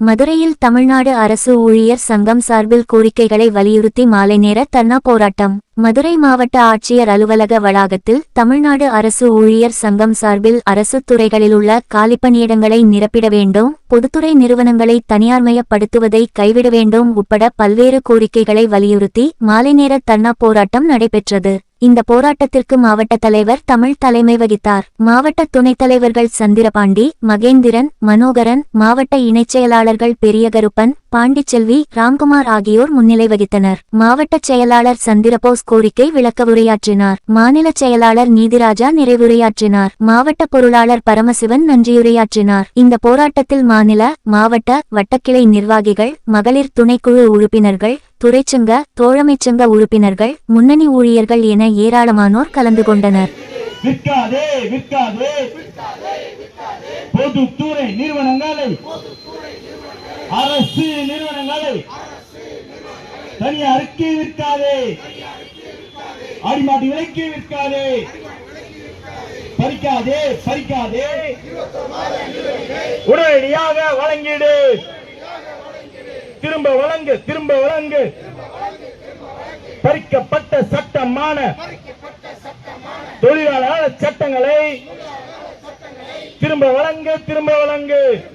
மதுரையில் தமிழ்நாடு அரசு ஊழியர் சங்கம் சார்பில் கோரிக்கைகளை வலியுறுத்தி மாலை நேர தர்ணா போராட்டம். மதுரை மாவட்ட ஆட்சியர் அலுவலக வளாகத்தில் தமிழ்நாடு அரசு ஊழியர் சங்கம் சார்பில் அரசு துறைகளிலுள்ள காலிப்பணியிடங்களை நிரப்பிட வேண்டும் பொதுத்துறை நிறுவனங்களை தனியார்மயப்படுத்துவதை கைவிட வேண்டும் உட்பட பல்வேறு கோரிக்கைகளை வலியுறுத்தி மாலை நேர தர்ணா போராட்டம் நடைபெற்றது. இந்த போராட்டத்திற்கு மாவட்ட தலைவர் தமிழ் தலைமை வகித்தார். மாவட்ட துணைத் தலைவர்கள் சந்திரபாண்டி மகேந்திரன் மனோகரன் மாவட்ட இணைச் செயலாளர்கள் பெரியகருப்பன் பாண்டிச்செல்வி ராம்குமார் ஆகியோர் முன்னிலை வகித்தனர். மாவட்ட செயலாளர் சந்திரபோஸ் கோரிக்கை விளக்க உரையாற்றினார். மாநில செயலாளர் நீதிராஜா நிறைவுரையாற்றினார். மாவட்ட பொருளாளர் பரமசிவன் நன்றியுரையாற்றினார். இந்த போராட்டத்தில் மாநில மாவட்ட வட்டக்கிளை நிர்வாகிகள் மகளிர் துணைக்குழு உறுப்பினர்கள் துறைச்சங்க தோழமைச்சங்க உறுப்பினர்கள் முன்னணி ஊழியர்கள் என ஏராளமானோர் கலந்து கொண்டனர். விற்காதே விற்காதே. பொதுத்துறை நிறுவனங்களை அரசு நிறுவனங்களை தனியாருக்கு விற்காதே. ஆடிமாடி விலைக்கு விற்காதே. பறிக்காதே பறிக்காதே. உடனடியாக வழங்கிடு. திரும்ப வழங்கு திரும்ப வழங்கு. பறிக்கப்பட்ட சட்டமான தொழிலாளர் சட்டங்களை திரும்ப வழங்கு திரும்ப வழங்கு.